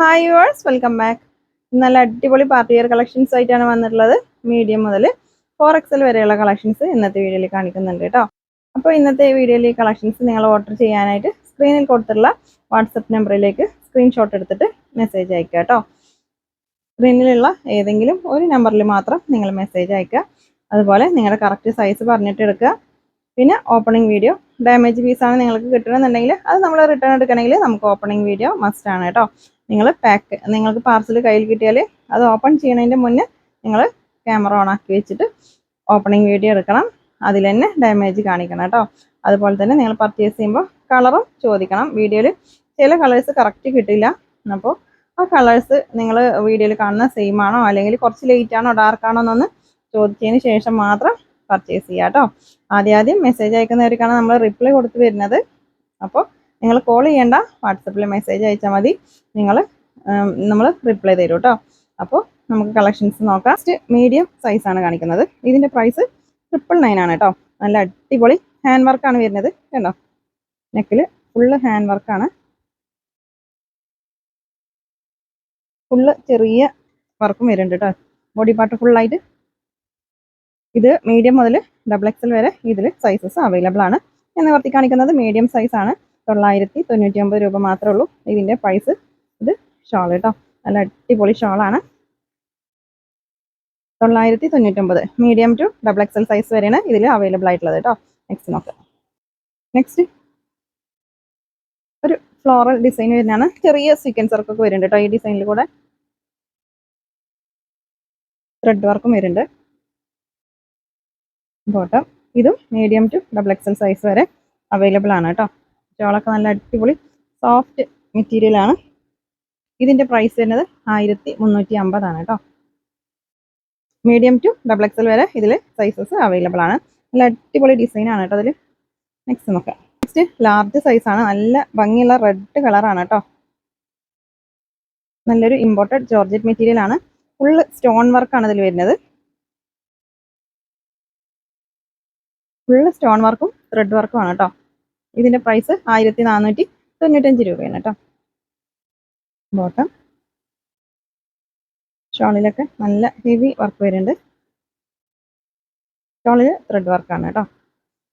Hi yours welcome back നല്ല അടിപൊളി party wear collections ആയിട്ടാണ് വന്നിട്ടുള്ളത്. മീഡിയം മുതൽ ഫോർ എക്സൽ വരെയുള്ള കളക്ഷൻസ് ഇന്നത്തെ വീഡിയോയിൽ കാണിക്കുന്നുണ്ട് കേട്ടോ. അപ്പോൾ ഇന്നത്തെ വീഡിയോയിൽ ഈ കളക്ഷൻസ് നിങ്ങൾ ഓർഡർ ചെയ്യാനായിട്ട് സ്ക്രീനിൽ കൊടുത്തിട്ടുള്ള വാട്സപ്പ് നമ്പറിലേക്ക് സ്ക്രീൻഷോട്ട് എടുത്തിട്ട് മെസ്സേജ് അയക്കുക കേട്ടോ. സ്ക്രീനിലുള്ള ഏതെങ്കിലും ഒരു നമ്പറിൽ മാത്രം നിങ്ങൾ മെസ്സേജ് അയക്കുക. അതുപോലെ നിങ്ങളുടെ കറക്റ്റ് സൈസ് പറഞ്ഞിട്ട് എടുക്കുക. പിന്നെ ഓപ്പണിംഗ് വീഡിയോ ഡാമേജ് പീസാണ് നിങ്ങൾക്ക് കിട്ടണമെന്നുണ്ടെങ്കിൽ അത് നമ്മൾ റിട്ടേൺ എടുക്കണമെങ്കിൽ നമുക്ക് ഓപ്പണിംഗ് വീഡിയോ മസ്റ്റ് ആണ് കേട്ടോ. നിങ്ങൾ പാക്ക് നിങ്ങൾക്ക് പാർസൽ കയ്യിൽ കിട്ടിയാൽ അത് ഓപ്പൺ ചെയ്യണതിന്റെ മുന്നേ നിങ്ങൾ ക്യാമറ ഓൺ ആക്കി വെച്ചിട്ട് ഓപ്പണിംഗ് വീഡിയോ എടുക്കണം. അതിൽ തന്നെ ഡാമേജ് കാണിക്കണം കേട്ടോ. അതുപോലെ തന്നെ നിങ്ങൾ പർച്ചേസ് ചെയ്യുമ്പോൾ കളറും ചോദിക്കണം. വീഡിയോയിൽ ചില കളേഴ്സ് കറക്റ്റ് കിട്ടില്ല. അപ്പോൾ ആ കളേഴ്സ് നിങ്ങൾ വീഡിയോയിൽ കാണുന്ന സെയിം ആണോ? അല്ലെങ്കിൽ കുറച്ച് ലേറ്റ് ആണോ ഡാർക്ക് ആണോ എന്നൊന്ന് ചോദിച്ചതിന് ശേഷം മാത്രം പർച്ചേസ് ചെയ്യുക കേട്ടോ. ആദ്യം ആദ്യം മെസ്സേജ് അയക്കുന്നവർക്കാണ് നമ്മൾ റിപ്ലൈ കൊടുത്ത് വരുന്നത്. അപ്പോൾ നിങ്ങൾ കോൾ ചെയ്യേണ്ട വാട്സപ്പിൽ മെസ്സേജ് അയച്ചാൽ മതി. നിങ്ങൾ നമ്മൾ റിപ്ലൈ തരും കേട്ടോ. അപ്പോൾ നമുക്ക് കളക്ഷൻസ് നോക്കാം. ഫസ്റ്റ് മീഡിയം സൈസാണ് കാണിക്കുന്നത്. ഇതിന്റെ പ്രൈസ് ട്രിപ്പിൾ നയൻ ആണ് കേട്ടോ. നല്ല അടിപൊളി ഹാൻഡ് വർക്കാണ് വരുന്നത് കണ്ടോ നെക്കിൽ ഫുള്ള് ഹാൻഡ് വർക്കാണ് ഫുള്ള് ചെറിയ വർക്കും വരുന്നുണ്ട് കേട്ടോ. ബോഡി പാർട്ട് ഫുള്ളായിട്ട് ഇത് മീഡിയം മുതൽ ഡബിൾ എക്സൽ വരെ ഇതിൽ സൈസസ് അവൈലബിൾ ആണ്. ഞാൻ നിവർത്തി കാണിക്കുന്നത് മീഡിയം സൈസ് ആണ്. തൊള്ളായിരത്തി തൊണ്ണൂറ്റി ഒമ്പത് രൂപ മാത്രമേ ഉള്ളൂ. ഇതിന്റെ പ്രൈസ് ഇത് ഷോൾ കേട്ടോ നല്ല അടിപൊളി ഷോളാണ് തൊള്ളായിരത്തി തൊണ്ണൂറ്റൊമ്പത് medium to double XL size വരെയാണ് ഇതിൽ അവൈലബിൾ ആയിട്ടുള്ളത് കേട്ടോ നെക്സ്റ്റ് നോക്ക്. നെക്സ്റ്റ് ഒരു ഫ്ലോറൽ ഡിസൈൻ വരുന്നതാണ്. ചെറിയ സീക്വൻസ് വർക്കൊക്കെ വരുന്നുണ്ട് കേട്ടോ ഈ ഡിസൈനിൽ കൂടെ. ത്രെഡ് വർക്കും വരുന്നുണ്ട്. ബോട്ടം ഇതും medium to double XL size വരെ അവൈലബിൾ ആണ് കേട്ടോ. ചോളൊക്കെ നല്ല അടിപൊളി സോഫ്റ്റ് മെറ്റീരിയൽ ആണ്. ഇതിന്റെ പ്രൈസ് വരുന്നത് ആയിരത്തി മുന്നൂറ്റി അമ്പതാണ് കേട്ടോ മീഡിയം ടു ഡബിൾ എക്സൽ വരെ ഇതിൽ സൈസസ് അവൈലബിൾ ആണ്. നല്ല അടിപൊളി ഡിസൈനാണ് കേട്ടോ അതിൽ നെക്സ്റ്റ് നോക്കാം. നെക്സ്റ്റ് ലാർജ് സൈസാണ് നല്ല ഭംഗിയുള്ള റെഡ് കളറാണ് കേട്ടോ. നല്ലൊരു ഇമ്പോർട്ടഡ് ജോർജറ്റ് മെറ്റീരിയൽ ആണ്. ഫുള്ള് സ്റ്റോൺ വർക്കാണ് ഇതിൽ വരുന്നത്. ഫുള്ള് സ്റ്റോൺ വർക്കും ത്രെഡ് വർക്കും ആണ് കേട്ടോ ഇതിന്റെ പ്രൈസ് ആയിരത്തി നാനൂറ്റി തൊണ്ണൂറ്റഞ്ച് രൂപയാണ് കേട്ടോ ബോട്ടം ഷോളിലൊക്കെ നല്ല ഹെവി വർക്ക് വരുന്നുണ്ട്. ഷോളിൽ ത്രെഡ് വർക്കാണ് കേട്ടോ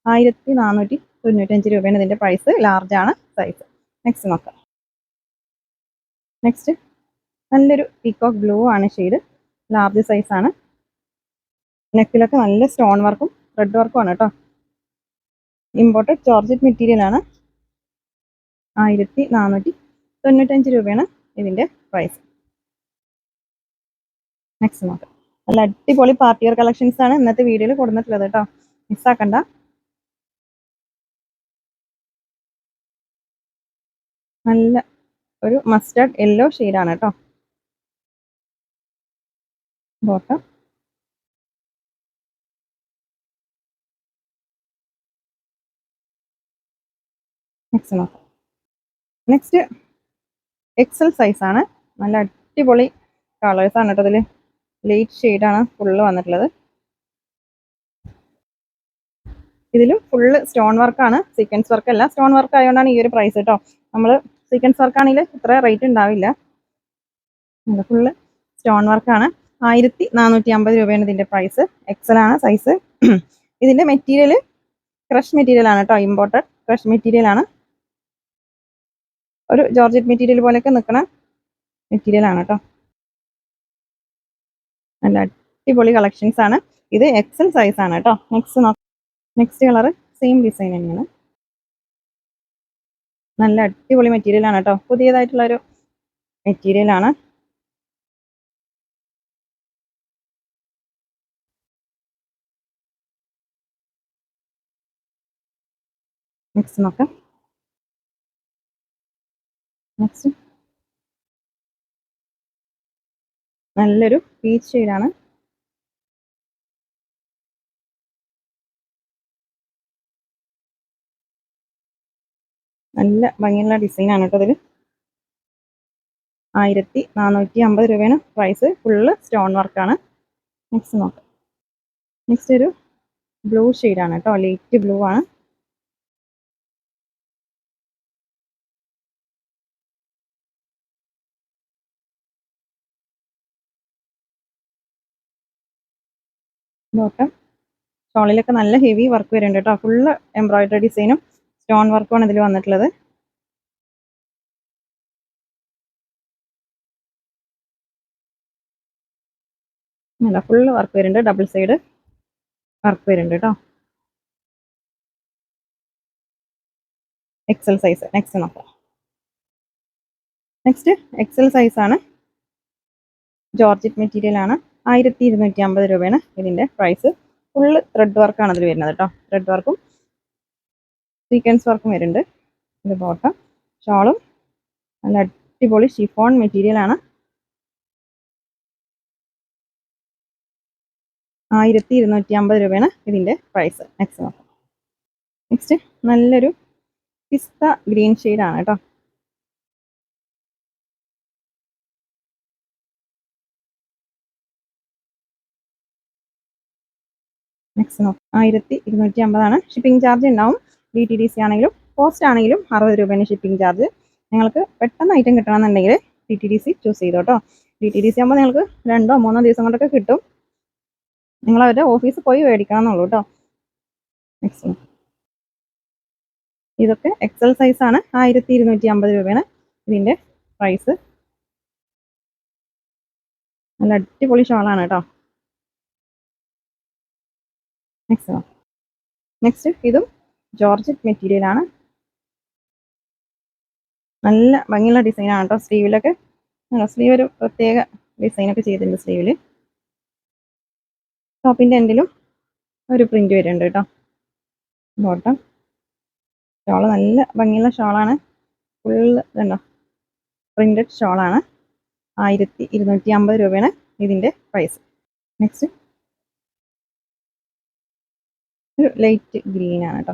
ആയിരത്തി നാനൂറ്റി തൊണ്ണൂറ്റഞ്ച് രൂപയാണ് ഇതിന്റെ പ്രൈസ് ലാർജാണ് സൈസ് നെക്സ്റ്റ് നോക്കാം. നെക്സ്റ്റ് നല്ലൊരു പീക്കോക്ക് ബ്ലൂ ആണ് ഷെയ്ഡ് ലാർജ് സൈസാണ് നെക്കിലൊക്കെ നല്ല സ്റ്റോൺ വർക്കും ത്രെഡ് വർക്കും ആണ് കേട്ടോ ഇമ്പോർട്ടഡ് ജോർജറ്റ് മെറ്റീരിയൽ ആണ്. ആയിരത്തി നാനൂറ്റി തൊണ്ണൂറ്റഞ്ച് രൂപയാണ് ഇതിന്റെ പ്രൈസ് നെക്സ്റ്റ് നോക്കാം. നല്ല അടിപൊളി പാർട്ടി വെയർ കളക്ഷൻസ് ആണ് ഇന്നത്തെ വീഡിയോയിൽ കൊടുത്തിട്ടുള്ളത് കേട്ടോ. മിസ്സാക്കണ്ട നല്ല ഒരു മസ്റ്റാർഡ് യെല്ലോ ഷെയ്ഡാണ് കേട്ടോ. ബോട്ടം നെക്സ്റ്റ് നോക്കാം. നെക്സ്റ്റ് എക്സൽ സൈസാണ് നല്ല അടിപൊളി കളേഴ്സാണ് കേട്ടോ അതിൽ ലൈറ്റ് ഷെയ്ഡാണ് ഫുള്ള് വന്നിട്ടുള്ളത്. ഇതിലും ഫുള്ള് സ്റ്റോൺ വർക്കാണ് സീക്വൻസ് വർക്ക് അല്ല. സ്റ്റോൺ വർക്ക് ആയതുകൊണ്ടാണ് ഈ ഒരു പ്രൈസ് കേട്ടോ. നമ്മൾ സീക്വൻസ് വർക്ക് ആണെങ്കിൽ ഇത്ര റേറ്റ് ഉണ്ടാവില്ല ഫുള്ള് സ്റ്റോൺ വർക്കാണ് ആയിരത്തി നാനൂറ്റി അമ്പത് രൂപയാണ് ഇതിന്റെ പ്രൈസ് എക്സൽ ആണ് സൈസ് ഇതിന്റെ മെറ്റീരിയൽ ക്രഷ് മെറ്റീരിയൽ ആണ് കേട്ടോ ഇമ്പോർട്ടഡ് ക്രഷ് മെറ്റീരിയൽ ആണ്. ഒരു ജോർജറ്റ് മെറ്റീരിയൽ പോലെയൊക്കെ നിൽക്കണ മെറ്റീരിയൽ ആണ് കേട്ടോ. നല്ല അടിപൊളി കളക്ഷൻസ് ആണ്. ഇത് എക്സൽ സൈസ് ആണ് കേട്ടോ. Next next colour same design തന്നെയാണ്. നല്ല അടിപൊളി മെറ്റീരിയൽ ആണ് കേട്ടോ. പുതിയതായിട്ടുള്ള ഒരു മെറ്റീരിയൽ ആണ്. നെക്സ്റ്റ് നോക്കാം. നെക്സ്റ്റ് നല്ലൊരു പീച്ച് ഷെയ്ഡാണ് നല്ല ഭംഗിയുള്ള ഡിസൈനാണ് കേട്ടോ ഇതിൽ ആയിരത്തി നാനൂറ്റി അമ്പത് രൂപയാണ് പ്രൈസ് ഫുള്ള് സ്റ്റോൺ വർക്കാണ് നെക്സ്റ്റ് നോക്കാം. നെക്സ്റ്റ് ഒരു ബ്ലൂ ഷെയ്ഡാണ് കേട്ടോ. ലൈറ്റ് ബ്ലൂ ആണ്. ബോട്ടം ഷോളിലൊക്കെ നല്ല ഹെവി വർക്ക് വരുന്നുണ്ട് കേട്ടോ. ഫുള്ള് എംബ്രോയിഡറി ഡിസൈനും സ്റ്റോൺ വർക്കുമാണ് ഇതിൽ വന്നിട്ടുള്ളത്. അല്ല ഫുള്ള് വർക്ക് വരുന്നുണ്ട്. ഡബിൾ സൈഡ് വർക്ക് വരുന്നുണ്ട് കേട്ടോ. എക്സൽ സൈസ് നെക്സ്റ്റ് നോക്കാം. നെക്സ്റ്റ് എക്സൽ സൈസ് ആണ്. ജോർജറ്റ് മെറ്റീരിയൽ ആണ്. ആയിരത്തി ഇരുന്നൂറ്റി അമ്പത് രൂപയാണ് ഇതിന്റെ പ്രൈസ് ഫുള്ള് ത്രെഡ് വർക്കാണ് അതിൽ വരുന്നത് കേട്ടോ ത്രെഡ് വർക്കും സീക്വൻസ് വർക്കും വരുന്നുണ്ട്. ഇത് ബോട്ടം ഷോളും നല്ല അടിപൊളി ഷിഫോൺ മെറ്റീരിയൽ ആണ്. ആയിരത്തി ഇരുന്നൂറ്റി അമ്പത് രൂപയാണ് ഇതിന്റെ പ്രൈസ് നോക്കാം നെക്സ്റ്റ് നല്ലൊരു പിസ്ത ഗ്രീൻ ഷെയ്ഡാണ് കേട്ടോ നോക്കാം ആയിരത്തി ഇരുന്നൂറ്റി അമ്പതാണ്. ഷിപ്പിംഗ് ചാർജ് ഉണ്ടാവും. ഡി ടി ഡി സി ആണെങ്കിലും പോസ്റ്റ് ആണെങ്കിലും അറുപത് രൂപയാണ് ഷിപ്പിംഗ് ചാർജ് നിങ്ങൾക്ക് പെട്ടെന്ന് ഐറ്റം കിട്ടണമെന്നുണ്ടെങ്കിൽ D T D C choose ചെയ്തോ കേട്ടോ ഡി ടി ഡി സി ആകുമ്പോൾ നിങ്ങൾക്ക് രണ്ടോ മൂന്നോ ദിവസം കൊണ്ടൊക്കെ കിട്ടും. നിങ്ങൾ അവരുടെ ഓഫീസിൽ പോയി മേടിക്കണം എന്നുള്ളൂ കേട്ടോ മാക്സിമം ഇതൊക്കെ എക്സൽ സൈസ് ആണ്. ആയിരത്തി ഇരുന്നൂറ്റി അമ്പത് രൂപയാണ് ഇതിന്റെ പ്രൈസ് നല്ല അടിപൊളി ഷോളാണ് കേട്ടോ നെക്സ്റ്റ് നെക്സ്റ്റ് ഇതും ജോർജറ്റ് മെറ്റീരിയൽ ആണ്. നല്ല ഭംഗിയുള്ള ഡിസൈൻ ആണ് കേട്ടോ സ്ലീവിലൊക്കെ. സ്ലീവ് ഒരു പ്രത്യേക ഡിസൈൻ ഒക്കെ ചെയ്തിട്ടുണ്ട് സ്ലീവിൽ ടോപ്പിന്റെ എൻഡിലും ഒരു പ്രിന്റ് വരുന്നുണ്ട് കേട്ടോ ബോട്ടം ഷോൾ നല്ല ഭംഗിയുള്ള ഷോളാണ് ഫുള്ള് ഇതുണ്ടോ? പ്രിന്റഡ് ഷോളാണ് ആയിരത്തി ഇരുന്നൂറ്റി അമ്പത് രൂപയാണ് ഇതിന്റെ പ്രൈസ് നെക്സ്റ്റ് ഒരു ലൈറ്റ് ഗ്രീൻ ആണ് കേട്ടോ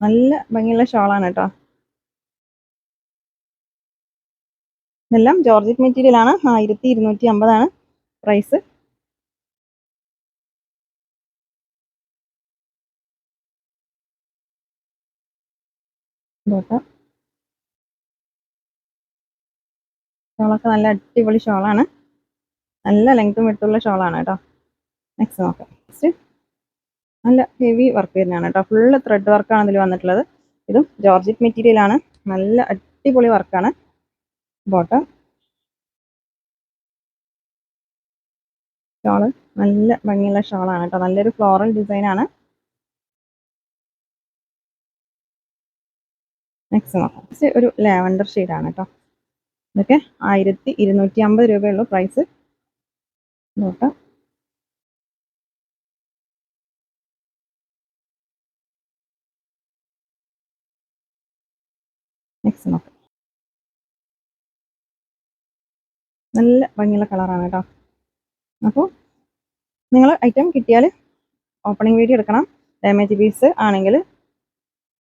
നല്ല ഭംഗിയുള്ള ഷോളാണ് കേട്ടോ ഇതെല്ലാം ജോർജറ്റ് മെറ്റീരിയൽ ആണ്. ആയിരത്തി ഇരുന്നൂറ്റി അമ്പതാണ് പ്രൈസ്. ഷോളൊക്കെ നല്ല അടിപൊളി ഷോളാണ്. നല്ല ലെങ്ത്തും വിട്ടുള്ള ഷോളാണ് കേട്ടോ നെക്സ്റ്റ് നോക്കാം നെക്സ്റ്റ് നല്ല ഹെവി വർക്ക് തന്നെയാണ് കേട്ടോ ഫുള്ള് ത്രെഡ് വർക്കാണ് ഇതിൽ വന്നിട്ടുള്ളത്. ഇതും ജോർജിറ്റ് മെറ്റീരിയൽ ആണ്. നല്ല അടിപൊളി വർക്കാണ് ബോട്ടം ഷോൾ നല്ല ഭംഗിയുള്ള ഷോളാണ് കേട്ടോ നല്ലൊരു ഫ്ലോറൽ ഡിസൈനാണ് നെക്സ്റ്റ് നോക്കാം നെക്സ്റ്റ് ഒരു ലാവൻഡർ ആണ് കേട്ടോ ഇതൊക്കെ ആയിരത്തി ഇരുന്നൂറ്റി അമ്പത് രൂപയുള്ളൂ പ്രൈസ് നോക്കാം നെക്സ്റ്റ് നോക്കാം നല്ല ഭംഗിയുള്ള കളറാണ് കേട്ടോ. അപ്പോൾ നിങ്ങൾ ഐറ്റം കിട്ടിയാൽ ഓപ്പണിംഗ് വീഡിയോ എടുക്കണം. ഡാമേജ് പീസ് ആണെങ്കിൽ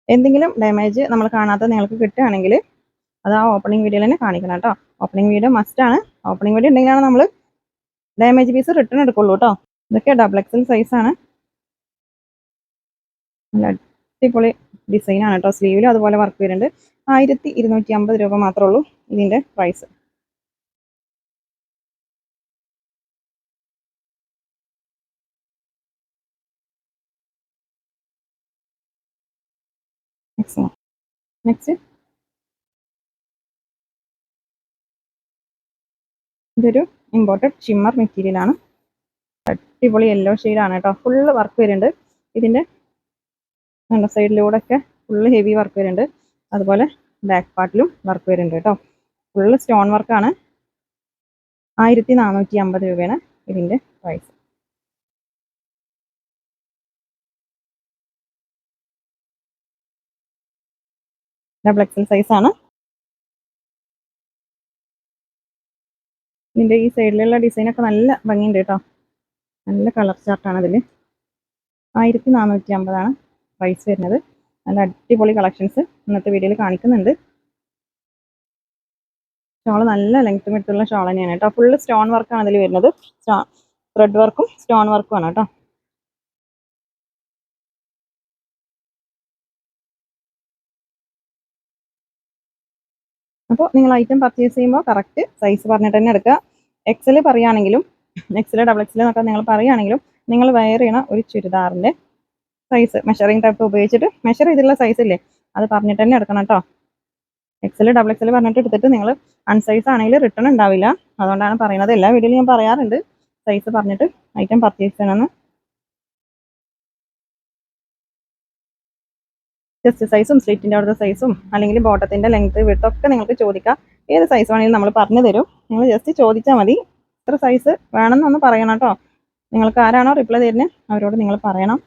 എന്തെങ്കിലും ഡാമേജ് നമ്മൾ കാണാത്ത നിങ്ങൾക്ക് കിട്ടുകയാണെങ്കിൽ അത് ആ ഓപ്പണിംഗ് വീഡിയോയിൽ തന്നെ കാണിക്കണം കേട്ടോ. ഓപ്പണിംഗ് വീഡിയോ മസ്റ്റാണ് ഓപ്പണിംഗ് വീഡിയോ ഉണ്ടെങ്കിലാണ് നമ്മൾ ഡാമേജ് പീസ് റിട്ടേൺ എടുക്കുള്ളൂ കേട്ടോ. ഇതൊക്കെ ഡബിൾ എക്സൽ സൈസാണ് നല്ല അടിപൊളി ഡിസൈനാണ് കേട്ടോ. സ്ലീവിലും അതുപോലെ വർക്ക് വരുന്നുണ്ട്. ആയിരത്തി ഇരുന്നൂറ്റി അമ്പത് രൂപ മാത്രമേ ഉള്ളൂ ഇതിന്റെ പ്രൈസ് നെക്സ്റ്റ് നെക്സ്റ്റ് ഇതൊരു ഇമ്പോർട്ടഡ് ഷിമ്മർ മെറ്റീരിയൽ ആണ്. അടിപൊളി യെല്ലോ ആണ് കേട്ടോ. ഫുള്ള് വർക്ക് വരുന്നുണ്ട്. ഇതിന്റെ നല്ല സൈഡിലൂടെ ഒക്കെ ഫുള്ള് ഹെവി വർക്ക് വരുന്നുണ്ട്. അതുപോലെ ബാക്ക് പാർട്ടിലും വർക്ക് വരുന്നുണ്ട് കേട്ടോ. ഫുള്ള് സ്റ്റോൺ വർക്കാണ് ആയിരത്തി നാനൂറ്റി അമ്പത് രൂപയാണ് ഇതിന്റെ പ്രൈസ് ഡബിൾ എക്സൽ സൈസ് ആണ്. ഇതിന്റെ ഈ സൈഡിലുള്ള ഡിസൈനൊക്കെ നല്ല ഭംഗിയുണ്ട് കേട്ടോ. നല്ല കളർ ചാർട്ടാണ് ഇതിൽ ആയിരത്തി നാനൂറ്റി അമ്പതാണ് പ്രൈസ് വരുന്നത്. നല്ല അടിപൊളി കളക്ഷൻസ് ഇന്നത്തെ വീഡിയോയിൽ കാണിക്കുന്നുണ്ട്. ഷോൾ നല്ല ലെങ്ത് മെടുത്തുള്ള ഷോൾ തന്നെയാണ് കേട്ടോ. ഫുള്ള് സ്റ്റോൺ വർക്കാണ് അതിൽ വരുന്നത്. ത്രെഡ് വർക്കും സ്റ്റോൺ വർക്കും ആണ് കേട്ടോ. അപ്പോൾ നിങ്ങൾ ഐറ്റം പർച്ചേസ് ചെയ്യുമ്പോൾ കറക്റ്റ് സൈസ് പറഞ്ഞിട്ട് തന്നെ എടുക്കുക. എക്സൽ പറയുകയാണെങ്കിലും എക്സൽ ഡബിൾ എക്സൽ എന്നൊക്കെ നിങ്ങൾ പറയുകയാണെങ്കിലും നിങ്ങൾ വെയർ ചെയ്യണ ഒരു ചുരിദാറിന്റെ സൈസ് മെഷറിംഗ് ടൈപ്പ് ഉപയോഗിച്ചിട്ട് മെഷർ ചെയ്തിട്ടുള്ള സൈസ് ഇല്ലേ അത് പറഞ്ഞിട്ട് തന്നെ എടുക്കണം കേട്ടോ. എക്സൽ ഡബിൾ എക്സൽ പറഞ്ഞിട്ട് എടുത്തിട്ട് നിങ്ങൾ അൺസൈസ് ആണെങ്കിൽ റിട്ടേൺ ഉണ്ടാവില്ല. അതുകൊണ്ടാണ് പറയുന്നത്. എല്ലാ വീഡിയോയിലും ഞാൻ പറയാറുണ്ട്. സൈസ് പറഞ്ഞിട്ട് ഐറ്റം പർച്ചേസ് ചെയ്യണമെന്ന്. ചെസ്റ്റ് സൈസും സ്ലിറ്റിന്റെ അവിടുത്തെ സൈസും അല്ലെങ്കിൽ ബോട്ടത്തിന്റെ ലെങ്ത് വിട്ടൊക്കെ നിങ്ങൾക്ക് ചോദിക്കാം. ഏത് സൈസ് വേണമെങ്കിലും നമ്മൾ പറഞ്ഞു തരും. നിങ്ങൾ ജസ്റ്റ് ചോദിച്ചാൽ മതി. ഇത്ര സൈസ് വേണമെന്നൊന്ന് പറയണം കേട്ടോ. നിങ്ങൾക്ക് ആരാണോ റിപ്ലൈ തരുന്നത് അവരോട് നിങ്ങൾ പറയണം.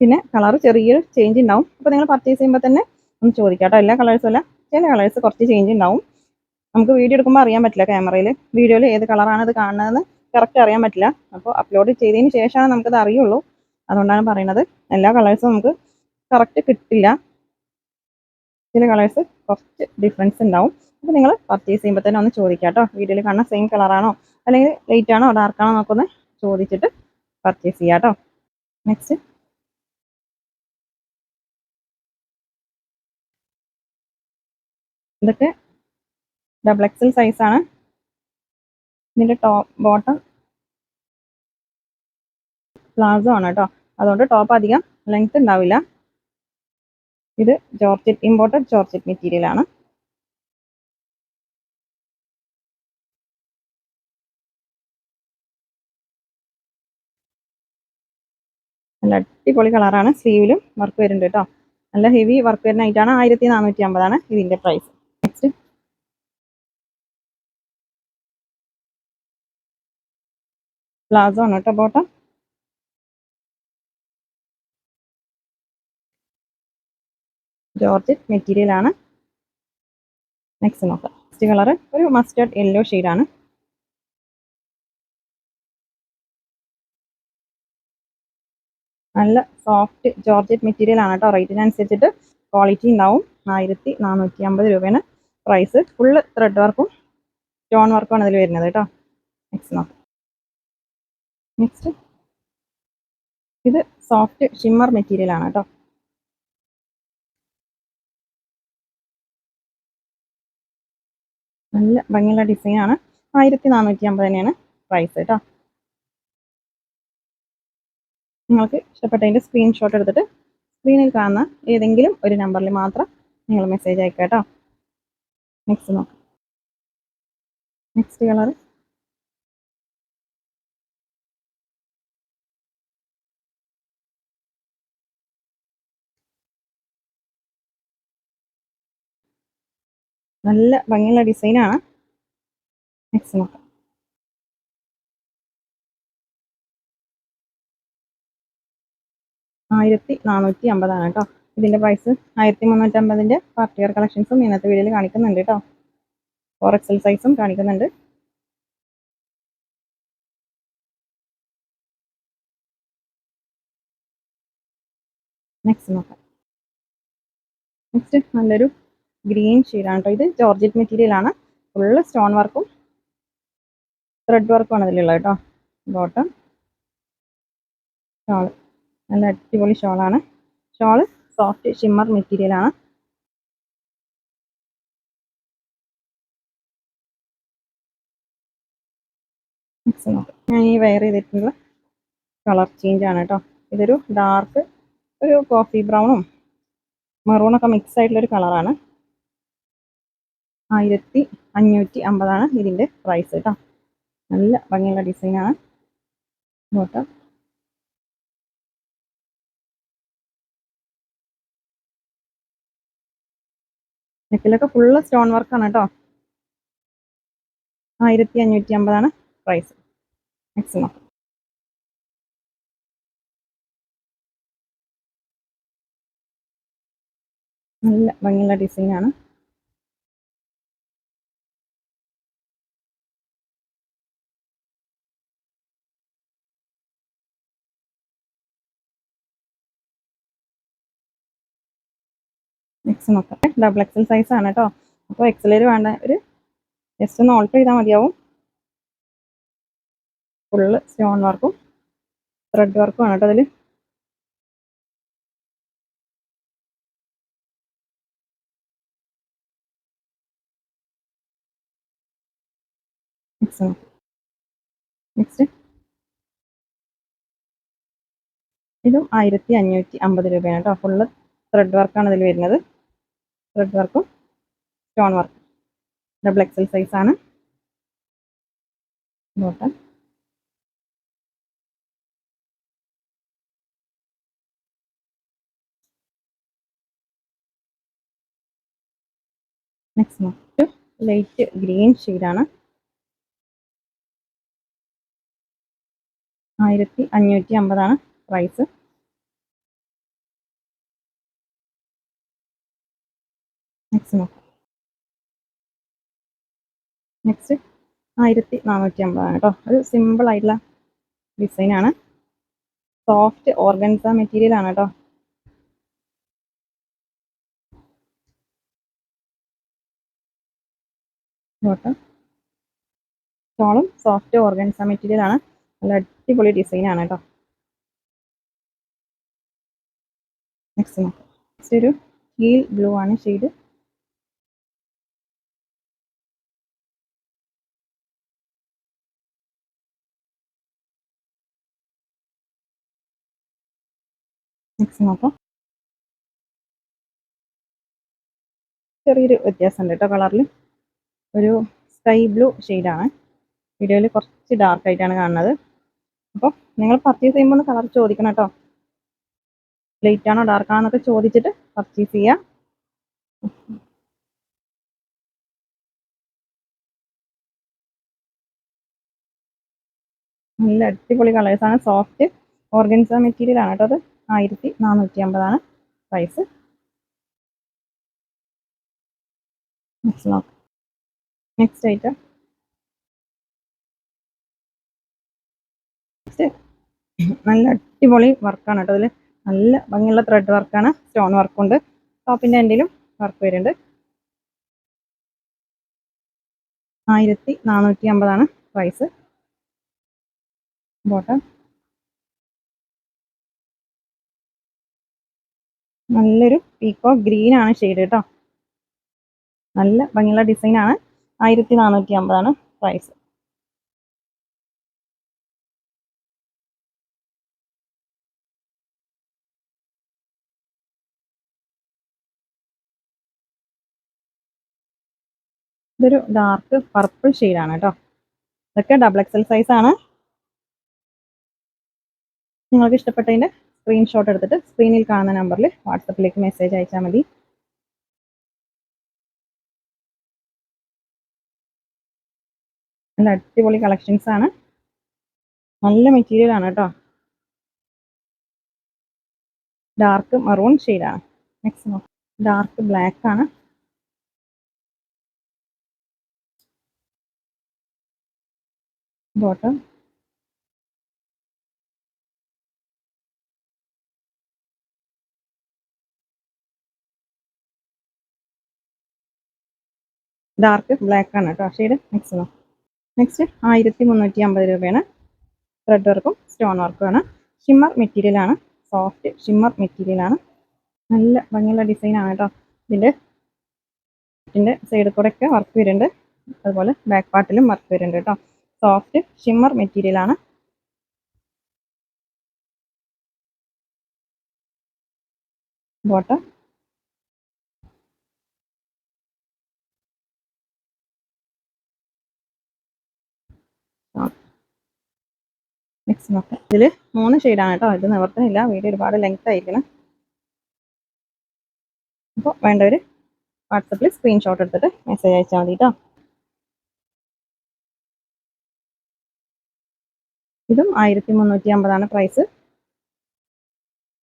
പിന്നെ കളർ ചെറിയൊരു ചേഞ്ച് ഉണ്ടാവും. അപ്പോൾ നിങ്ങൾ പർച്ചേസ് ചെയ്യുമ്പോൾ തന്നെ ഒന്ന് ചോദിക്കാം കേട്ടോ. എല്ലാ കളേഴ്സും അല്ല ചില കളേഴ്സ് കുറച്ച് ചേഞ്ച് ഉണ്ടാവും. നമുക്ക് വീഡിയോ എടുക്കുമ്പോൾ അറിയാൻ പറ്റില്ല ക്യാമറയിൽ വീഡിയോയിൽ ഏത് കളറാണ് ഇത് കാണുന്നതെന്ന് കറക്റ്റ് അറിയാൻ പറ്റില്ല. അപ്പോൾ അപ്ലോഡ് ചെയ്തതിന് ശേഷമാണ് നമുക്കത് അറിയുള്ളൂ. അതുകൊണ്ടാണ് പറയുന്നത്. എല്ലാ കളേഴ്സും നമുക്ക് കറക്റ്റ് കിട്ടില്ല. ചില കളേഴ്സ് കുറച്ച് ഡിഫറൻസ് ഉണ്ടാവും. അപ്പോൾ നിങ്ങൾ പർച്ചേസ് ചെയ്യുമ്പോൾ തന്നെ ഒന്ന് ചോദിക്കാം കേട്ടോ. വീഡിയോയിൽ കാണുന്ന സെയിം കളറാണോ അല്ലെങ്കിൽ ലൈറ്റ് ആണോ ഡാർക്ക് ആണോ എന്നൊക്കെ ഒന്ന് ചോദിച്ചിട്ട് പർച്ചേസ് ചെയ്യാം കേട്ടോ. നെക്സ്റ്റ് ഇതൊക്കെ ഡബിൾ എക്സൽ സൈസാണ് ഇതിന്റെ ടോപ്പ് ബോട്ടം പ്ലാസോ ആണ് കേട്ടോ. അതുകൊണ്ട് ടോപ്പ് അധികം ലെങ്ത് ഉണ്ടാവില്ല. ഇത് ജോർജറ്റ് ഇമ്പോർട്ടഡ് ജോർജറ്റ് മെറ്റീരിയൽ ആണ്. നല്ല അടിപൊളി കളറാണ് സ്ലീവിലും വർക്ക് വരുന്നുണ്ട് കേട്ടോ നല്ല ഹെവി വർക്ക് വരുന്ന ഐറ്റാണ് ആയിരത്തി നാനൂറ്റി അമ്പതാണ് ഇതിന്റെ പ്രൈസ് നെക്സ്റ്റ് പ്ലാസോ ആണ് കേട്ടോ ബോട്ടം ജോർജറ്റ് മെറ്റീരിയലാണ്. നെക്സ്റ്റ് നോക്കാം. നെക്സ്റ്റ് കളർ ഒരു മസ്റ്റേർഡ് യെല്ലോ ആണ്. നല്ല സോഫ്റ്റ് ജോർജറ്റ് മെറ്റീരിയൽ ആണ് കേട്ടോ. റേറ്റിനനുസരിച്ചിട്ട് ക്വാളിറ്റി ഉണ്ടാവും. ആയിരത്തി നാനൂറ്റി അമ്പത് രൂപയാണ് പ്രൈസ് ഫുള്ള് ത്രെഡ് വർക്കും സ്റ്റോൺ വർക്കും ഇതിൽ വരുന്നത് കേട്ടോ. നെക്സ്റ്റ് നോക്കാം. നെക്സ്റ്റ് ഇത് സോഫ്റ്റ് ഷിമ്മർ മെറ്റീരിയൽ ആണ് കേട്ടോ. നല്ല ഭംഗിയുള്ള ഡിസൈൻ ആണ്. ആയിരത്തി നാനൂറ്റി അമ്പത് തന്നെയാണ് പ്രൈസ് കേട്ടോ നിങ്ങൾക്ക് ഇഷ്ടപ്പെട്ടതിന്റെ സ്ക്രീൻഷോട്ട് എടുത്തിട്ട് സ്ക്രീനിൽ കാണുന്ന ഏതെങ്കിലും ഒരു നമ്പറിൽ മാത്രം നിങ്ങൾ മെസ്സേജ് അയക്കാം കേട്ടോ നെക്സ്റ്റ് നോക്കാം. നെക്സ്റ്റ് കളർ നല്ല ഭംഗിയുള്ള ഡിസൈനാണ് നെക്സ്റ്റ് നോക്കാം. ആയിരത്തി നാനൂറ്റി അമ്പതാണ് കേട്ടോ ഇതിന്റെ പ്രൈസ് ആയിരത്തി മുന്നൂറ്റമ്പതിന്റെ പാർട്ടി വെയർ കളക്ഷൻസും ഇന്നത്തെ വീഡിയോയിൽ കാണിക്കുന്നുണ്ട് കേട്ടോ ഫോർ എക്സൽ സൈസും കാണിക്കുന്നുണ്ട്. നെക്സ്റ്റ് നോക്കാം. നെക്സ്റ്റ് നല്ലൊരു ഗ്രീൻ ഷെയ്ഡാണ് കേട്ടോ ഇത്. ജോർജറ്റ് മെറ്റീരിയൽ ആണ്. ഫുള്ള് സ്റ്റോൺ വർക്കും ത്രെഡ് വർക്കും ആണ് ഇതിലുള്ളത് കേട്ടോ ബോട്ടം. ഷോൾ. നല്ല അടിപൊളി ഷോളാണ്. ഷോൾ സോഫ്റ്റ് ഷിമ്മർ മെറ്റീരിയൽ ആണ്. ഞാൻ ഈ വെയർ ചെയ്തിട്ടുള്ള കളർ ചേഞ്ച് ആണ് കേട്ടോ ഇതൊരു ഡാർക്ക് ഒരു കോഫി ബ്രൗണും മെറൂണൊക്കെ മിക്സ് ആയിട്ടുള്ളൊരു കളറാണ്. ആയിരത്തി അഞ്ഞൂറ്റി അമ്പതാണ് ഇതിന്റെ പ്രൈസ് കേട്ടോ നല്ല ഭംഗിയുള്ള ഡിസൈനാണ് ബോട്ടം നെക്കിലൊക്കെ ഫുള്ള് സ്റ്റോൺ വർക്കാണ് കേട്ടോ ആയിരത്തി അഞ്ഞൂറ്റി അമ്പതാണ് പ്രൈസ് മാക്സിമം നല്ല ഭംഗിയുള്ള ഡിസൈനാണ് നെക്സ്റ്റ് നോക്കട്ടെ ഡബിൾ എക്സൽ സൈസ് ആണ് കേട്ടോ അപ്പോൾ എക്സലിൽ വേണ്ട ഒരു ജസ്റ്റ് ഒന്ന് ഓൾട്ടർ ചെയ്താൽ മതിയാവും. ഫുള്ള് സ്റ്റോൺ വർക്കും ത്രെഡ് വർക്കും ആണ് കേട്ടോ അതിൽ നെക്സ്റ്റ് ഇതും ആയിരത്തി അഞ്ഞൂറ്റി അമ്പത് രൂപയാണ് കേട്ടോ ഫുള്ള് ത്രെഡ് വർക്കാണ് ഇതിൽ വരുന്നത്. ത്രെഡ് വർക്കും സ്റ്റോൺ വർക്കും ഡബിൾ എക്സൽ സൈസ് ആണ്. ബോട്ടം നെക്സ്റ്റ് ലൈറ്റ് ഗ്രീൻ ഷെയ്ഡാണ് ആയിരത്തി അഞ്ഞൂറ്റി അമ്പതാണ് പ്രൈസ് നെക്സ്റ്റ് നോക്കാം. നെക്സ്റ്റ് ആയിരത്തി നാനൂറ്റി അമ്പതാണ് കേട്ടോ. ഒരു സിമ്പിൾ ആയിട്ടുള്ള ഡിസൈനാണ് സോഫ്റ്റ് ഓർഗൻസ മെറ്റീരിയൽ ആണ് കേട്ടോ. ഷോളും സോഫ്റ്റ് ഓർഗൻസ മെറ്റീരിയൽ ആണ്. നല്ല അടിപൊളി ഡിസൈൻ ആണ് കേട്ടോ. നെക്സ്റ്റ് നോക്കാം. നെക്സ്റ്റ് ഒരു ഹീൽ ബ്ലൂ ആണ് ഷെയ്ഡ് നെക്സ്റ്റ് നോക്കാം. ചെറിയൊരു വ്യത്യാസമുണ്ട് കേട്ടോ കളറിൽ ഒരു സ്കൈ ബ്ലൂ ഷെയ്ഡാണ് വീഡിയോയിൽ കുറച്ച് ഡാർക്ക് ആയിട്ടാണ് കാണുന്നത്. അപ്പോൾ നിങ്ങൾ പർച്ചേസ് ചെയ്യുമ്പോൾ ഒന്ന് കളർ ചോദിക്കണം കേട്ടോ. ലൈറ്റ് ആണോ ഡാർക്ക് ആണോ എന്നൊക്കെ ചോദിച്ചിട്ട് പർച്ചേസ് ചെയ്യുക നല്ല അടിപൊളി കളേഴ്സാണ് സോഫ്റ്റ് ഓർഗൻസ മെറ്റീരിയലാണ് കേട്ടോ അത്. ആയിരത്തി നാനൂറ്റി അമ്പതാണ് പ്രൈസ് നെക്സ്റ്റ് ഐറ്റം നല്ല അടിപൊളി വർക്കാണ് കേട്ടോ അതിൽ നല്ല ഭംഗിയുള്ള ത്രെഡ് വർക്കാണ് സ്റ്റോൺ വർക്കുണ്ട് ടോപ്പിന്റെ എൻഡിലും വർക്ക് വരുന്നുണ്ട് ആയിരത്തി നാനൂറ്റി അമ്പതാണ് പ്രൈസ് ബോട്ടം നല്ലൊരു പീക്കോ ഗ്രീൻ ആണ് ഷെയ്ഡ് കേട്ടോ നല്ല ഭംഗിയുള്ള ഡിസൈൻ ആണ്. ആയിരത്തി നാനൂറ്റി അമ്പതാണ് പ്രൈസ് ഇതൊരു ഡാർക്ക് പർപ്പിൾ ഷെയ്ഡാണ് കേട്ടോ ഇതൊക്കെ ഡബിൾ എക്സൽ സൈസ് ആണ്. നിങ്ങൾക്ക് ഇഷ്ടപ്പെട്ടതിന്റെ സ്ക്രീൻഷോട്ട് എടുത്തിട്ട് സ്ക്രീനിൽ കാണുന്ന നമ്പറിൽ വാട്സപ്പിലേക്ക് മെസ്സേജ് അയച്ചാൽ മതി. നല്ല അടിപൊളി കളക്ഷൻസ് ആണ്. നല്ല മെറ്റീരിയൽ ആണ് കേട്ടോ. ഡാർക്ക് മറൂൺ ഷെയ്ഡാണ് നെക്സ്റ്റ് ഡാർക്ക് ബ്ലാക്ക് ആണ്. ബോട്ടം ഡാർക്ക് ബ്ലാക്ക് ആണ് കേട്ടോ. ഷെയ്ഡ് നെക്സ്റ്റ് നെക്സ്റ്റ് ആയിരത്തി മുന്നൂറ്റി അമ്പത് രൂപയാണ് ത്രെഡ് വർക്കും സ്റ്റോൺ വർക്കും ആണ്. ഷിമ്മർ മെറ്റീരിയൽ ആണ്. സോഫ്റ്റ് ഷിമ്മർ മെറ്റീരിയൽ ആണ്. നല്ല ഭംഗിയുള്ള ഡിസൈനാണ് കേട്ടോ. ഇതിന്റെ ഇതിന്റെ സൈഡിൽ കൂടെ ഒക്കെ വർക്ക് വരുന്നുണ്ട്. അതുപോലെ ബാക്ക് പാർട്ടിലും വർക്ക് വരുന്നുണ്ട് കേട്ടോ. സോഫ്റ്റ് ഷിമ്മർ മെറ്റീരിയൽ ആണ്. ബോട്ടം നെക്സ്റ്റ് നോക്കാം ഇതിൽ മൂന്ന് ഷെയ്ഡാണ് കേട്ടോ ഇത് നിവർത്തനില്ല വീഡിയോ ഒരുപാട് ലെങ്ത് ആയിരിക്കണം. അപ്പോൾ വേണ്ടവർ വാട്സപ്പിൽ സ്ക്രീൻഷോട്ട് എടുത്തിട്ട് മെസ്സേജ് അയച്ചാൽ മതി കേട്ടോ ഇതും ആയിരത്തി മുന്നൂറ്റി അമ്പതാണ് പ്രൈസ്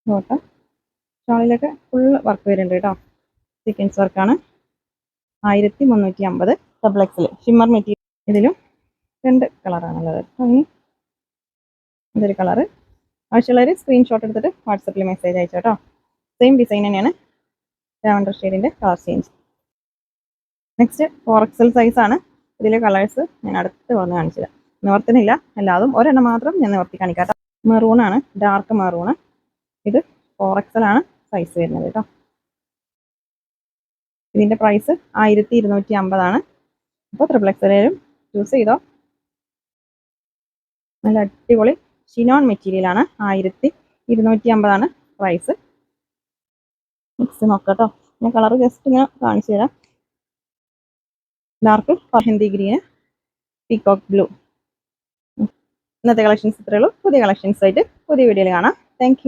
നോക്കാം. ഷോളിലൊക്കെ ഫുൾ വർക്ക് വരുന്നുണ്ട് കേട്ടോ സീക്വൻസ് വർക്കാണ് ആയിരത്തി മുന്നൂറ്റി അമ്പത് സബ്ലക്സിൽ ഷിമ്മർ മെറ്റീരിയൽ ഇതിലും രണ്ട് കളറാണുള്ളത് ഇനി ഇതൊരു കളറ്. ആവശ്യമുള്ളവർ സ്ക്രീൻഷോട്ട് എടുത്തിട്ട് വാട്സപ്പിൽ മെസ്സേജ് അയച്ചു കേട്ടോ. സെയിം ഡിസൈൻ തന്നെയാണ് lavender ഷെയ്ഡിന്റെ colour change next four XL സൈസാണ് ഇതിലെ കളേഴ്സ് ഞാൻ അടുത്ത് വന്ന് കാണിച്ചത് നിവർത്തിനില്ല എല്ലാതും ഒരെണ്ണം മാത്രം ഞാൻ നിവർത്തി കാണിക്കാം മെറൂണാണ് ഡാർക്ക് മെറൂണ് ഇത് ഫോർ എക്സൽ ആണ് സൈസ് വരുന്നത് കേട്ടോ. ഇതിന്റെ പ്രൈസ് ആയിരത്തി ഇരുന്നൂറ്റി അമ്പതാണ് അപ്പോൾ ത്രിപ്ലക്സലും ചൂസ് ചെയ്തോ. നല്ല അടിപൊളി ഷിനോൺ മെറ്റീരിയലാണ്. ആയിരത്തി ഇരുന്നൂറ്റി അമ്പതാണ് പ്രൈസ് മിക്സ് നോക്കാം കേട്ടോ ഞാൻ കളർ ജസ്റ്റ് ഇങ്ങനെ കാണിച്ചു തരാം. ഡാർക്ക് ഹിന്ദി ഗ്രീന് പീകോക്ക് ബ്ലൂ ഇന്നത്തെ കളക്ഷൻസ് ഇത്രയേ ഉള്ളൂ. പുതിയ കളക്ഷൻസ് ആയിട്ട് പുതിയ വീഡിയോയിൽ കാണാം. താങ്ക്